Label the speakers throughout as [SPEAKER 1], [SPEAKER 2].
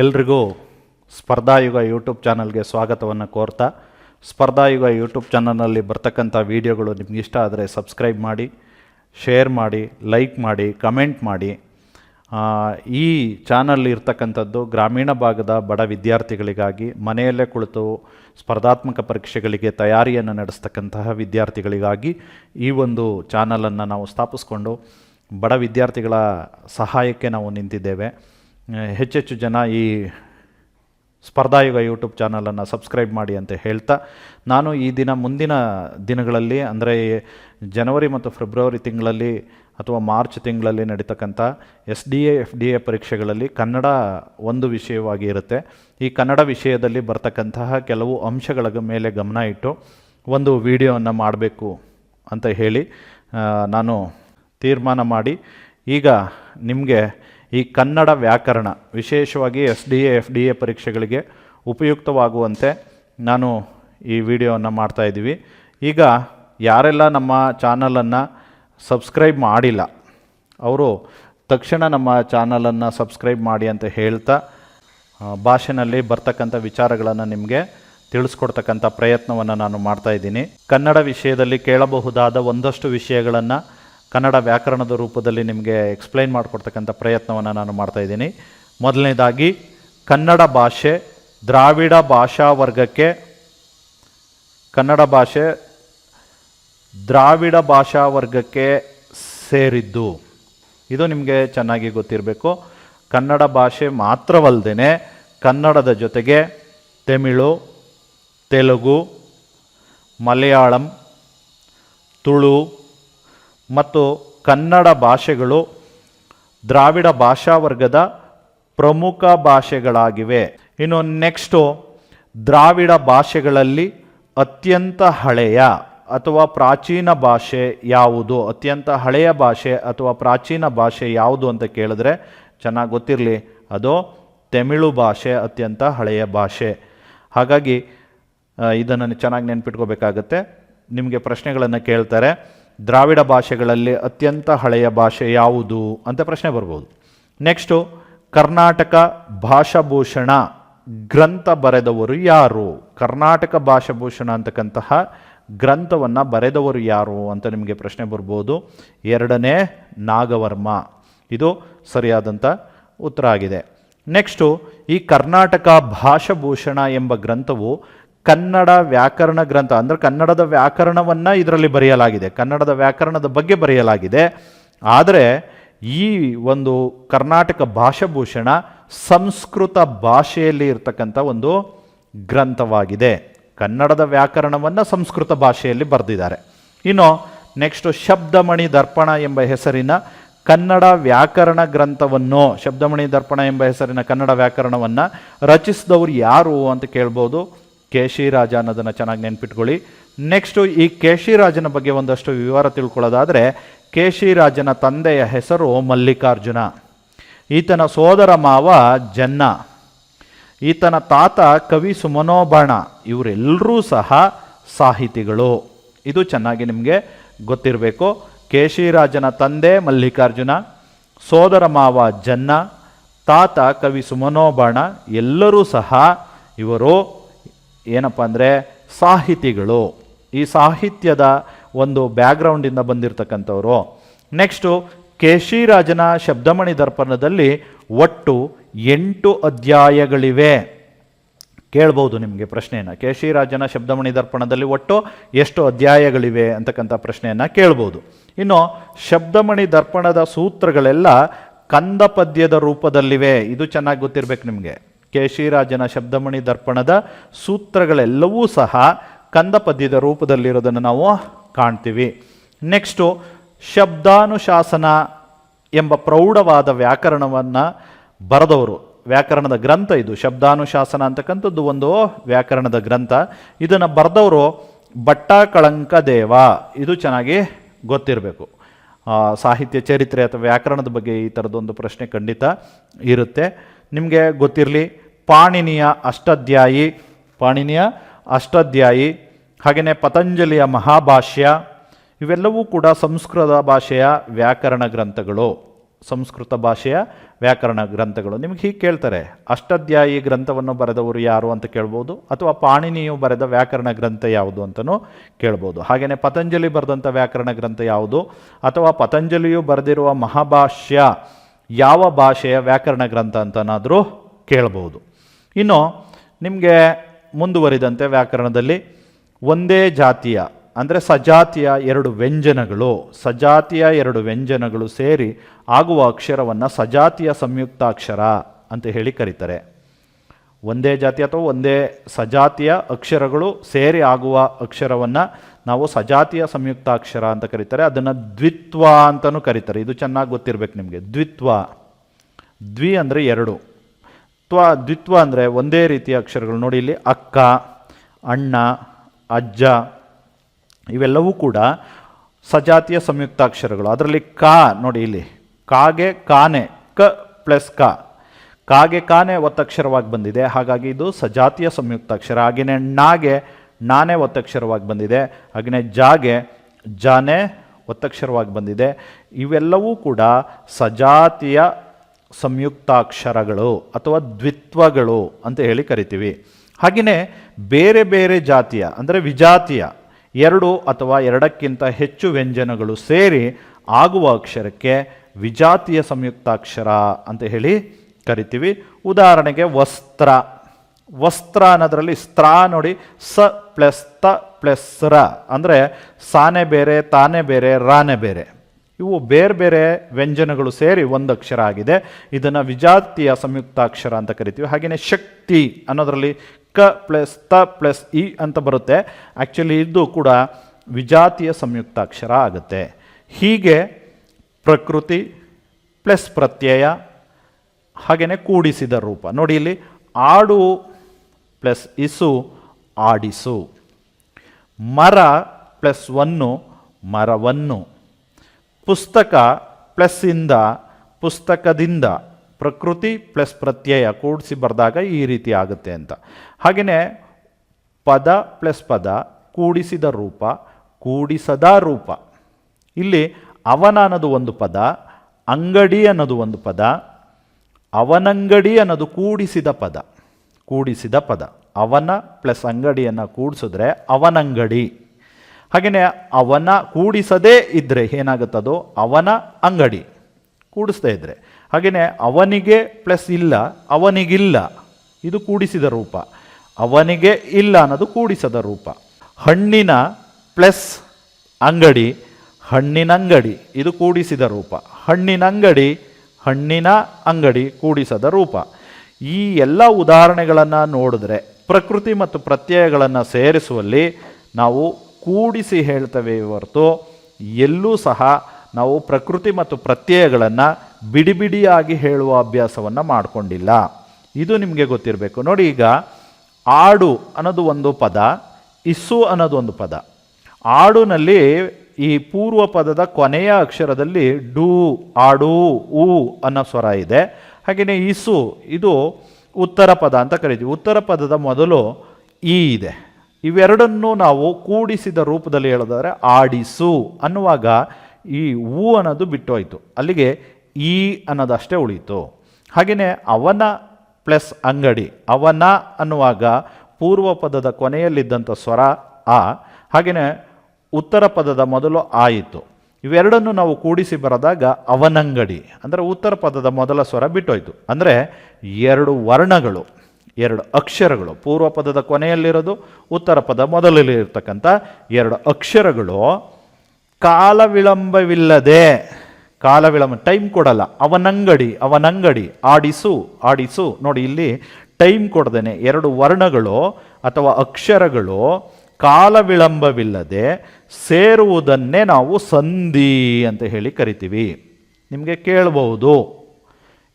[SPEAKER 1] ಎಲ್ರಿಗೂ ಸ್ಪರ್ಧಾಯುಗ ಯೂಟ್ಯೂಬ್ ಚಾನಲ್ಗೆ ಸ್ವಾಗತವನ್ನು ಕೋರ್ತಾ, ಸ್ಪರ್ಧಾಯುಗ ಯೂಟ್ಯೂಬ್ ಚಾನಲ್ನಲ್ಲಿ ಬರ್ತಕ್ಕಂಥ ವೀಡಿಯೋಗಳು ನಿಮ್ಗೆ ಇಷ್ಟ ಆದರೆ ಸಬ್ಸ್ಕ್ರೈಬ್ ಮಾಡಿ, ಶೇರ್ ಮಾಡಿ, ಲೈಕ್ ಮಾಡಿ, ಕಮೆಂಟ್ ಮಾಡಿ. ಈ ಚಾನಲ್ ಇರ್ತಕ್ಕಂಥದ್ದು ಗ್ರಾಮೀಣ ಭಾಗದ ಬಡ ವಿದ್ಯಾರ್ಥಿಗಳಿಗಾಗಿ ಮನೆಯಲ್ಲೇ ಕುಳಿತು ಸ್ಪರ್ಧಾತ್ಮಕ ಪರೀಕ್ಷೆಗಳಿಗೆ ತಯಾರಿಯನ್ನು ನಡೆಸ್ತಕ್ಕಂತಹ ವಿದ್ಯಾರ್ಥಿಗಳಿಗಾಗಿ ಈ ಒಂದು ಚಾನಲನ್ನು ನಾವು ಸ್ಥಾಪಿಸ್ಕೊಂಡು ಬಡ ವಿದ್ಯಾರ್ಥಿಗಳ ಸಹಾಯಕ್ಕೆ ನಾವು ನಿಂತಿದ್ದೇವೆ. ಹೆಚ್ಚೆಚ್ಚು ಜನ ಈ ಸ್ಪರ್ಧಾಯುಗ ಯೂಟ್ಯೂಬ್ ಚಾನಲನ್ನು ಸಬ್ಸ್ಕ್ರೈಬ್ ಮಾಡಿ ಅಂತ ಹೇಳ್ತಾ, ನಾನು ಈ ದಿನ ಮುಂದಿನ ದಿನಗಳಲ್ಲಿ, ಅಂದರೆ ಜನವರಿ ಮತ್ತು ಫೆಬ್ರವರಿ ತಿಂಗಳಲ್ಲಿ ಅಥವಾ ಮಾರ್ಚ್ ತಿಂಗಳಲ್ಲಿ ನಡೀತಕ್ಕಂಥ S D A, F D A ಪರೀಕ್ಷೆಗಳಲ್ಲಿ ಕನ್ನಡ ಒಂದು ವಿಷಯವಾಗಿ ಇರುತ್ತೆ. ಈ ಕನ್ನಡ ವಿಷಯದಲ್ಲಿ ಬರ್ತಕ್ಕಂತಹ ಕೆಲವು ಅಂಶಗಳ ಮೇಲೆ ಗಮನ ಇಟ್ಟು ಒಂದು ವಿಡಿಯೋವನ್ನು ಮಾಡಬೇಕು ಅಂತ ಹೇಳಿ ನಾನು ತೀರ್ಮಾನ ಮಾಡಿ, ಈಗ ನಿಮಗೆ ಈ ಕನ್ನಡ ವ್ಯಾಕರಣ, ವಿಶೇಷವಾಗಿ S D A, F D A ಪರೀಕ್ಷೆಗಳಿಗೆ ಉಪಯುಕ್ತವಾಗುವಂತೆ ನಾನು ಈ ವಿಡಿಯೋವನ್ನು ಮಾಡ್ತಾಯಿದ್ದೀವಿ ಈಗ ಯಾರೆಲ್ಲ ನಮ್ಮ ಚಾನಲನ್ನು ಸಬ್ಸ್ಕ್ರೈಬ್ ಮಾಡಿಲ್ಲ, ಅವರು ತಕ್ಷಣ ನಮ್ಮ ಚಾನಲನ್ನು ಸಬ್ಸ್ಕ್ರೈಬ್ ಮಾಡಿ ಅಂತ ಹೇಳ್ತಾ ಭಾಷೆನಲ್ಲಿ ಬರ್ತಕ್ಕಂಥ ವಿಚಾರಗಳನ್ನು ನಿಮಗೆ ತಿಳಿಸ್ಕೊಡ್ತಕ್ಕಂಥ ಪ್ರಯತ್ನವನ್ನು ನಾನು ಮಾಡ್ತಾಯಿದ್ದೀನಿ ಕನ್ನಡ ವಿಷಯದಲ್ಲಿ ಕೇಳಬಹುದಾದ ಒಂದಷ್ಟು ವಿಷಯಗಳನ್ನು ಕನ್ನಡ ವ್ಯಾಕರಣದ ರೂಪದಲ್ಲಿ ನಿಮಗೆ ಎಕ್ಸ್ಪ್ಲೈನ್ ಮಾಡಿಕೊಡ್ತಕ್ಕಂಥ ಪ್ರಯತ್ನವನ್ನು ನಾನು ಮಾಡ್ತಾ ಇದ್ದೀನಿ. ಮೊದಲನೇದಾಗಿ, ಕನ್ನಡ ಭಾಷೆ ದ್ರಾವಿಡ ಭಾಷಾ ವರ್ಗಕ್ಕೆ, ಕನ್ನಡ ಭಾಷೆ ದ್ರಾವಿಡ ಭಾಷಾ ವರ್ಗಕ್ಕೆ ಸೇರಿದ್ದು. ಇದು ನಿಮಗೆ ಚೆನ್ನಾಗಿ ಗೊತ್ತಿರಬೇಕು. ಕನ್ನಡ ಭಾಷೆ ಮಾತ್ರವಲ್ಲದೆ ಕನ್ನಡದ ಜೊತೆಗೆ ತಮಿಳು, ತೆಲುಗು, ಮಲಯಾಳಂ, ತುಳು ಮತ್ತು ಕನ್ನಡ ಭಾಷೆಗಳು ದ್ರಾವಿಡ ಭಾಷಾ ವರ್ಗದ ಪ್ರಮುಖ ಭಾಷೆಗಳಾಗಿವೆ. ಇನ್ನು ನೆಕ್ಸ್ಟು ದ್ರಾವಿಡ ಭಾಷೆಗಳಲ್ಲಿ ಅತ್ಯಂತ ಹಳೆಯ ಅಥವಾ ಪ್ರಾಚೀನ ಭಾಷೆ ಯಾವುದು? ಅತ್ಯಂತ ಹಳೆಯ ಭಾಷೆ ಅಥವಾ ಪ್ರಾಚೀನ ಭಾಷೆ ಯಾವುದು ಅಂತ ಕೇಳಿದ್ರೆ ಚೆನ್ನಾಗಿ ಗೊತ್ತಿರಲಿ. ಅದು ತಮಿಳು ಭಾಷೆ, ಅತ್ಯಂತ ಹಳೆಯ ಭಾಷೆ. ಹಾಗಾಗಿ ಇದನ್ನು ಚೆನ್ನಾಗಿ ನೆನ್ಪಿಟ್ಕೋಬೇಕಾಗತ್ತೆ. ನಿಮಗೆ ಪ್ರಶ್ನೆಗಳನ್ನು ಕೇಳ್ತಾರೆ. ದ್ರಾವಿಡ ಭಾಷೆಗಳಲ್ಲಿ ಅತ್ಯಂತ ಹಳೆಯ ಭಾಷೆ ಯಾವುದು ಅಂತ ಪ್ರಶ್ನೆ ಬರ್ಬೋದು. ನೆಕ್ಸ್ಟು ಕರ್ನಾಟಕ ಭಾಷಾಭೂಷಣ ಗ್ರಂಥ ಬರೆದವರು ಯಾರು? ಕರ್ನಾಟಕ ಭಾಷಾಭೂಷಣ ಅಂತಕ್ಕಂತಹ ಗ್ರಂಥವನ್ನು ಬರೆದವರು ಯಾರು ಅಂತ ನಿಮಗೆ ಪ್ರಶ್ನೆ ಬರ್ಬೋದು. ಎರಡನೇ, ನಾಗವರ್ಮ. ಇದು ಸರಿಯಾದಂಥ ಉತ್ತರ ಆಗಿದೆ. ನೆಕ್ಸ್ಟು ಈ ಕರ್ನಾಟಕ ಭಾಷಾಭೂಷಣ ಎಂಬ ಗ್ರಂಥವು ಕನ್ನಡ ವ್ಯಾಕರಣ ಗ್ರಂಥ, ಅಂದರೆ ಕನ್ನಡದ ವ್ಯಾಕರಣವನ್ನು ಇದರಲ್ಲಿ ಬರೆಯಲಾಗಿದೆ, ಕನ್ನಡದ ವ್ಯಾಕರಣದ ಬಗ್ಗೆ ಬರೆಯಲಾಗಿದೆ. ಆದರೆ ಈ ಒಂದು ಕರ್ನಾಟಕ ಭಾಷಾಭೂಷಣ ಸಂಸ್ಕೃತ ಭಾಷೆಯಲ್ಲಿ ಇರ್ತಕ್ಕಂಥ ಒಂದು ಗ್ರಂಥವಾಗಿದೆ. ಕನ್ನಡದ ವ್ಯಾಕರಣವನ್ನು ಸಂಸ್ಕೃತ ಭಾಷೆಯಲ್ಲಿ ಬರೆದಿದ್ದಾರೆ. ಇನ್ನು ನೆಕ್ಸ್ಟು ಶಬ್ದಮಣಿ ದರ್ಪಣ ಎಂಬ ಹೆಸರಿನ ಕನ್ನಡ ವ್ಯಾಕರಣ ಗ್ರಂಥವನ್ನು, ಶಬ್ದಮಣಿ ದರ್ಪಣ ಎಂಬ ಹೆಸರಿನ ಕನ್ನಡ ವ್ಯಾಕರಣವನ್ನು ರಚಿಸಿದವರು ಯಾರು ಅಂತ ಕೇಳ್ಬೋದು. ಕೇಶಿರಾಜ ಅನ್ನೋದನ್ನು ಚೆನ್ನಾಗಿ ನೆನ್ಪಿಟ್ಕೊಳ್ಳಿ. ನೆಕ್ಸ್ಟು ಈ ಕೇಶಿರಾಜನ ಬಗ್ಗೆ ಒಂದಷ್ಟು ವಿವರ ತಿಳ್ಕೊಳ್ಳೋದಾದರೆ, ಕೇಶಿರಾಜನ ತಂದೆಯ ಹೆಸರು ಮಲ್ಲಿಕಾರ್ಜುನ. ಈತನ ಸೋದರ ಮಾವ ಜನ್ನ. ಈತನ ತಾತ ಕವಿ ಸುಮನೋಬಾಣ. ಇವರೆಲ್ಲರೂ ಸಹ ಸಾಹಿತಿಗಳು. ಇದು ಚೆನ್ನಾಗಿ ನಿಮಗೆ ಗೊತ್ತಿರಬೇಕು. ಕೇಶಿರಾಜನ ತಂದೆ ಮಲ್ಲಿಕಾರ್ಜುನ, ಸೋದರ ಮಾವ ಜನ್ನ, ತಾತ ಕವಿ ಸುಮನೋಬಾಣ, ಎಲ್ಲರೂ ಸಹ ಇವರು ಏನಪ್ಪ ಅಂದರೆ ಸಾಹಿತಿಗಳು. ಈ ಸಾಹಿತ್ಯದ ಒಂದು ಬ್ಯಾಕ್ಗ್ರೌಂಡಿಂದ ಬಂದಿರತಕ್ಕಂಥವ್ರು. ನೆಕ್ಸ್ಟು ಕೇಶಿರಾಜನ ಶಬ್ದಮಣಿ ದರ್ಪಣದಲ್ಲಿ ಒಟ್ಟು ಎಂಟು ಅಧ್ಯಾಯಗಳಿವೆ. ಕೇಳ್ಬೋದು ನಿಮಗೆ ಪ್ರಶ್ನೆಯನ್ನು. ಕೇಶಿರಾಜನ ಶಬ್ದಮಣಿ ದರ್ಪಣದಲ್ಲಿ ಒಟ್ಟು ಎಷ್ಟು ಅಧ್ಯಾಯಗಳಿವೆ ಅಂತಕ್ಕಂಥ ಪ್ರಶ್ನೆಯನ್ನು ಕೇಳ್ಬೋದು. ಇನ್ನು ಶಬ್ದಮಣಿ ದರ್ಪಣದ ಸೂತ್ರಗಳೆಲ್ಲ ಕಂದ ಪದ್ಯದ ರೂಪದಲ್ಲಿವೆ. ಇದು ಚೆನ್ನಾಗಿ ಗೊತ್ತಿರಬೇಕು ನಿಮಗೆ. ಕೇಶಿರಾಜನ ಶಬ್ದಮಣಿ ದರ್ಪಣದ ಸೂತ್ರಗಳೆಲ್ಲವೂ ಸಹ ಕಂದ ಪದ್ಯದ ರೂಪದಲ್ಲಿರೋದನ್ನು ನಾವು ಕಾಣ್ತೀವಿ. ನೆಕ್ಸ್ಟು ಶಬ್ದಾನುಶಾಸನ ಎಂಬ ಪ್ರೌಢವಾದ ವ್ಯಾಕರಣವನ್ನು ಬರೆದವರು. ವ್ಯಾಕರಣದ ಗ್ರಂಥ ಇದು. ಶಬ್ದಾನುಶಾಸನ ಅಂತಕ್ಕಂಥದ್ದು ಒಂದು ವ್ಯಾಕರಣದ ಗ್ರಂಥ. ಇದನ್ನು ಬರೆದವರು ಭಟ್ಟ ಕಳಂಕ ದೇವ. ಇದು ಚೆನ್ನಾಗಿ ಗೊತ್ತಿರಬೇಕು. ಸಾಹಿತ್ಯ ಚರಿತ್ರೆ ಅಥವಾ ವ್ಯಾಕರಣದ ಬಗ್ಗೆ ಈ ಥರದೊಂದು ಪ್ರಶ್ನೆ ಖಂಡಿತ ಇರುತ್ತೆ. ನಿಮಗೆ ಗೊತ್ತಿರಲಿ. ಪಾಣಿನಿಯ ಅಷ್ಟಾಧ್ಯಾಯಿ ಪಾಣಿನಿಯ ಅಷ್ಟಾಧ್ಯಾಯಿ, ಹಾಗೆಯೇ ಪತಂಜಲಿಯ ಮಹಾಭಾಷ್ಯ, ಇವೆಲ್ಲವೂ ಕೂಡ ಸಂಸ್ಕೃತ ಭಾಷೆಯ ವ್ಯಾಕರಣ ಗ್ರಂಥಗಳು. ಸಂಸ್ಕೃತ ಭಾಷೆಯ ವ್ಯಾಕರಣ ಗ್ರಂಥಗಳು. ನಿಮಗೆ ಹೀಗೆ ಕೇಳ್ತಾರೆ, ಅಷ್ಟಾಧ್ಯಾಯಿ ಗ್ರಂಥವನ್ನು ಬರೆದವರು ಯಾರು ಅಂತ ಕೇಳ್ಬೋದು, ಅಥವಾ ಪಾಣಿನಿಯು ಬರೆದ ವ್ಯಾಕರಣ ಗ್ರಂಥ ಯಾವುದು ಅಂತಲೂ ಕೇಳ್ಬೋದು. ಹಾಗೆಯೇ ಪತಂಜಲಿ ಬರೆದಂಥ ವ್ಯಾಕರಣ ಗ್ರಂಥ ಯಾವುದು, ಅಥವಾ ಪತಂಜಲಿಯು ಬರೆದಿರುವ ಮಹಾಭಾಷ್ಯ ಯಾವ ಭಾಷೆಯ ವ್ಯಾಕರಣ ಗ್ರಂಥ ಅಂತನಾದರೂ ಕೇಳ್ಬೋದು. ಇನ್ನು ನಿಮಗೆ ಮುಂದುವರಿದಂತೆ ವ್ಯಾಕರಣದಲ್ಲಿ ಒಂದೇ ಜಾತಿಯ, ಅಂದರೆ ಸಜಾತಿಯ ಎರಡು ವ್ಯಂಜನಗಳು, ಸಜಾತಿಯ ಎರಡು ವ್ಯಂಜನಗಳು ಸೇರಿ ಆಗುವ ಅಕ್ಷರವನ್ನು ಸಜಾತಿಯ ಸಂಯುಕ್ತಾಕ್ಷರ ಅಂತ ಹೇಳಿ ಕರೀತಾರೆ. ಒಂದೇ ಜಾತಿ ಅಥವಾ ಒಂದೇ ಸಜಾತಿಯ ಅಕ್ಷರಗಳು ಸೇರಿ ಆಗುವ ಅಕ್ಷರವನ್ನು ನಾವು ಸಜಾತಿಯ ಸಂಯುಕ್ತಾಕ್ಷರ ಅಂತ ಕರೀತಾರೆ. ಅದನ್ನು ದ್ವಿತ್ವ ಅಂತಲೂ ಕರೀತಾರೆ. ಇದು ಚೆನ್ನಾಗಿ ಗೊತ್ತಿರಬೇಕು ನಿಮಗೆ. ದ್ವಿತ್ವ. ದ್ವಿ ಅಂದರೆ ಎರಡು. ತ್ವ, ದ್ವಿತ್ವ ಅಂದರೆ ಒಂದೇ ರೀತಿಯ ಅಕ್ಷರಗಳು. ನೋಡಿ ಇಲ್ಲಿ ಅಕ್ಕ, ಅಣ್ಣ, ಅಜ್ಜ, ಇವೆಲ್ಲವೂ ಕೂಡ ಸಜಾತಿಯ ಸಂಯುಕ್ತಾಕ್ಷರಗಳು ಅದರಲ್ಲಿ ಕಾ, ನೋಡಿ ಇಲ್ಲಿ. ಕಾಗೆ ಕಾನೆ, ಕ ಪ್ಲಸ್ ಕ. ಕಾಗೆ ಕಾನೆ ಒತ್ತಕ್ಷರವಾಗಿ ಬಂದಿದೆ. ಹಾಗಾಗಿ ಇದು ಸಜಾತಿಯ ಸಂಯುಕ್ತಾಕ್ಷರ ಹಾಗೆಯೇ ನಾಗೆ ನಾನೇ ಒತ್ತಕ್ಷರವಾಗಿ ಬಂದಿದೆ. ಹಾಗೆಯೇ ಜಾಗೆ ಜಾನೆ ಒತ್ತಕ್ಷರವಾಗಿ ಬಂದಿದೆ. ಇವೆಲ್ಲವೂ ಕೂಡ ಸಜಾತಿಯ ಸಂಯುಕ್ತಾಕ್ಷರಗಳು ಅಥವಾ ದ್ವಿತ್ವಗಳು ಅಂತ ಹೇಳಿ ಕರಿತೀವಿ. ಹಾಗೆಯೇ ಬೇರೆ ಬೇರೆ ಜಾತಿಯ, ಅಂದರೆ ವಿಜಾತಿಯ ಎರಡು ಅಥವಾ ಎರಡಕ್ಕಿಂತ ಹೆಚ್ಚು ವ್ಯಂಜನಗಳು ಸೇರಿ ಆಗುವ ಅಕ್ಷರಕ್ಕೆ ವಿಜಾತಿಯ ಸಂಯುಕ್ತಾಕ್ಷರ ಅಂತ ಹೇಳಿ ಕರಿತೀವಿ. ಉದಾಹರಣೆಗೆ ವಸ್ತ್ರ ವಸ್ತ್ರ ಅನ್ನೋದರಲ್ಲಿ ಸ್ತ್ರ ನೋಡಿ ಸ ಪ್ಲಸ್ ತ ಪ್ಲಸ್ ರ ಅಂದರೆ ಸಾನೆ ಬೇರೆ, ತಾನೆ ಬೇರೆ, ರಾನೆ ಬೇರೆ. ಇವು ಬೇರೆ ಬೇರೆ ವ್ಯಂಜನಗಳು ಸೇರಿ ಒಂದು ಅಕ್ಷರ ಆಗಿದೆ ಇದನ್ನು ವಿಜಾತಿಯ ಸಂಯುಕ್ತಾಕ್ಷರ ಅಂತ ಕರಿತೀವಿ. ಹಾಗೆಯೇ ಶಕ್ತಿ ಅನ್ನೋದರಲ್ಲಿ ಕ ಪ್ಲಸ್ ತ ಪ್ಲಸ್ ಇ ಅಂತ ಬರುತ್ತೆ. ಆ್ಯಕ್ಚುಲಿ ಇದು ಕೂಡ ವಿಜಾತಿಯ ಸಂಯುಕ್ತಾಕ್ಷರ ಆಗುತ್ತೆ. ಹೀಗೆ ಪ್ರಕೃತಿ ಪ್ಲಸ್ ಪ್ರತ್ಯಯ ಹಾಗೆಯೇ ಕೂಡಿಸಿದ ರೂಪ. ನೋಡಿ ಇಲ್ಲಿ ಆಡು ಪ್ಲಸ್ ಇಸು ಆಡಿಸು. ಮರ ಪ್ಲಸ್ ಒನ್ನು ಮರವನ್ನು. ಪುಸ್ತಕ ಪ್ಲಸ್ ಇಂದ, ಪುಸ್ತಕದಿಂದ, ಪ್ರಕೃತಿ ಪ್ಲಸ್ ಪ್ರತ್ಯಯ ಕೂಡಿಸಿ ಬರೆದಾಗ ಈ ರೀತಿ ಆಗುತ್ತೆ ಅಂತ. ಹಾಗೆಯೇ ಪದ ಪ್ಲಸ್ ಪದ ಕೂಡಿಸಿದ ರೂಪ, ಕೂಡಿಸದ ರೂಪ. ಇಲ್ಲಿ ಅವನ ಅನ್ನೋದು ಒಂದು ಪದ, ಅಂಗಡಿ ಅನ್ನೋದು ಒಂದು ಪದ, ಅವನಂಗಡಿ ಅನ್ನೋದು ಕೂಡಿಸಿದ ಪದ. ಕೂಡಿಸಿದ ಪದ. ಅವನ ಪ್ಲಸ್ ಅಂಗಡಿಯನ್ನು ಕೂಡಿಸಿದ್ರೆ ಅವನಂಗಡಿ. ಹಾಗೆಯೇ ಅವನ ಕೂಡಿಸದೇ ಇದ್ದರೆ ಏನಾಗುತ್ತದೋ ಅವನ ಅಂಗಡಿ ಕೂಡಿಸ್ತಾ ಇದ್ದರೆ ಹಾಗೆಯೇ ಅವನಿಗೆ ಪ್ಲಸ್ ಇಲ್ಲ, ಅವನಿಗಿಲ್ಲ, ಇದು ಕೂಡಿಸಿದ ರೂಪ. ಅವನಿಗೆ ಇಲ್ಲ ಅನ್ನೋದು ಕೂಡಿಸದ ರೂಪ. ಹಣ್ಣಿನ ಪ್ಲಸ್ ಅಂಗಡಿ, ಹಣ್ಣಿನ ಅಂಗಡಿ, ಇದು ಕೂಡಿಸಿದ ರೂಪ. ಹಣ್ಣಿನ ಅಂಗಡಿ ಹಣ್ಣಿನ ಅಂಗಡಿ ಕೂಡಿಸದ ರೂಪ. ಈ ಎಲ್ಲ ಉದಾಹರಣೆಗಳನ್ನು ನೋಡಿದ್ರೆ ಪ್ರಕೃತಿ ಮತ್ತು ಪ್ರತ್ಯಯಗಳನ್ನು ಸೇರಿಸುವಲ್ಲಿ ನಾವು ಕೂಡಿಸಿ ಹೇಳ್ತವೆ ಹೊರತು ಎಲ್ಲೂ ಸಹ ನಾವು ಪ್ರಕೃತಿ ಮತ್ತು ಪ್ರತ್ಯಯಗಳನ್ನು ಬಿಡಿಬಿಡಿಯಾಗಿ ಹೇಳುವ ಅಭ್ಯಾಸವನ್ನು ಮಾಡಿಕೊಂಡಿಲ್ಲ. ಇದು ನಿಮಗೆ ಗೊತ್ತಿರಬೇಕು. ನೋಡಿ ಈಗ ಆಡು ಅನ್ನೋದು ಒಂದು ಪದ, ಇಸ್ಸು ಅನ್ನೋದು ಒಂದು ಪದ. ಆಡುನಲ್ಲಿ ಈ ಪೂರ್ವ ಪದದ ಕೊನೆಯ ಅಕ್ಷರದಲ್ಲಿ ಡು, ಆಡು ಉ ಅನ್ನೋ ಸ್ವರ ಇದೆ. ಹಾಗೆಯೇ ಇಸು ಇದು ಉತ್ತರ ಪದ ಅಂತ ಕರಿತೀವಿ. ಉತ್ತರ ಪದದ ಮೊದಲು ಈ ಇದೆ. ಇವೆರಡನ್ನೂ ನಾವು ಕೂಡಿಸಿದ ರೂಪದಲ್ಲಿ ಹೇಳಿದರೆ ಆಡಿಸು ಅನ್ನುವಾಗ ಈ ಊ ಅನ್ನೋದು ಬಿಟ್ಟೋಯ್ತು. ಅಲ್ಲಿಗೆ ಈ ಅನ್ನೋದಷ್ಟೇ ಉಳಿಯಿತು. ಹಾಗೆಯೇ ಅವನ ಪ್ಲಸ್ ಅಂಗಡಿ, ಅವನ ಅನ್ನುವಾಗ ಪೂರ್ವ ಪದದ ಕೊನೆಯಲ್ಲಿದ್ದಂಥ ಸ್ವರ ಆ, ಹಾಗೆಯೇ ಉತ್ತರ ಪದದ ಮೊದಲು ಆಯಿತು. ಇವೆರಡನ್ನು ನಾವು ಕೂಡಿಸಿ ಬರೆದಾಗ ಅವನಂಗಡಿ, ಅಂದರೆ ಉತ್ತರ ಪದದ ಮೊದಲ ಸ್ವರ ಬಿಟ್ಟೋಯ್ತು. ಅಂದರೆ ಎರಡು ವರ್ಣಗಳು. ಎರಡು ಅಕ್ಷರಗಳು. ಪೂರ್ವ ಪದದ ಕೊನೆಯಲ್ಲಿರೋದು, ಉತ್ತರ ಪದ ಮೊದಲಲ್ಲಿ ಇರ್ತಕ್ಕಂಥ ಎರಡು ಅಕ್ಷರಗಳು. ಕಾಲ ವಿಳಂಬವಿಲ್ಲದೆ ಕಾಲ ವಿಳಂಬ ಟೈಮ್ ಕೊಡಲ್ಲ, ಅವನಂಗಡಿ ಅವನಂಗಡಿ, ಆಡಿಸು ಆಡಿಸು. ನೋಡಿ, ಇಲ್ಲಿ ಟೈಮ್ ಕೊಡ್ದೇನೆ ಎರಡು ವರ್ಣಗಳು ಅಥವಾ ಅಕ್ಷರಗಳು. ಕಾಲ ವಿಳಂಬವಿಲ್ಲದೆ ಸೇರುವುದನ್ನೇ ನಾವು ಸಂಧಿ ಅಂತ ಹೇಳಿ ಕರಿತೀವಿ. ನಿಮಗೆ ಕೇಳಬಹುದು.